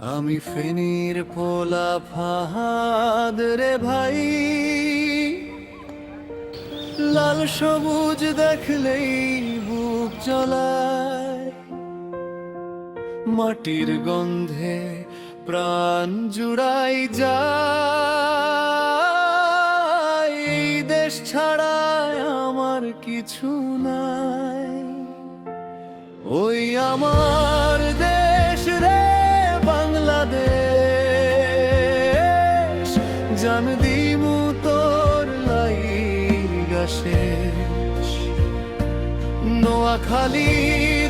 আমি ফেনীর পোলা ফাহাদ রে ভাই। লাল সবুজ দেখলেই বুক জ্বলায়। মাটির গন্ধে প্রাণ জুড়াই যায়। এই দেশ ছাড়ায় আমার কিছু নাই। ওই আমার তোর লাইগা শেষ। নোয়াখালীর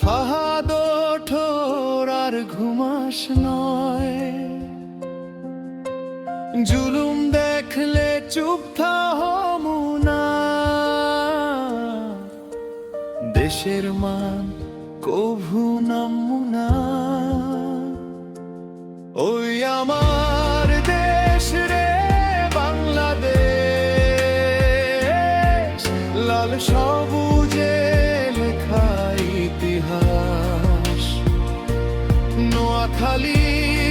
ফাহাদ ঠোর আর ঘুমাস নয়। জুলুম দেখলে দেশের কভু নামুনা ওই আমার লাল সবুজে লেখা ইতিহাস। নোয়াখালীর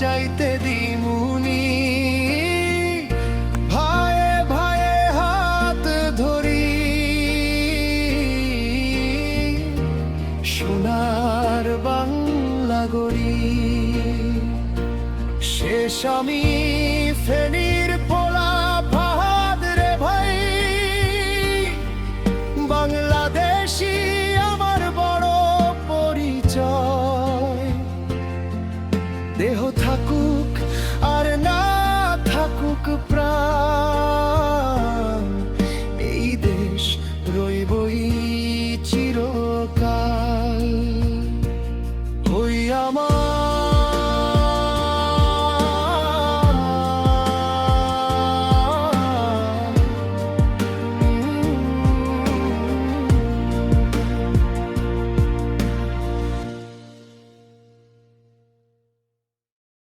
যাইতে দিমুনি ভায়ে ভায়ে হাত ধরি। সোনার বাংলা গড়ি। শেষ আমি ফেরি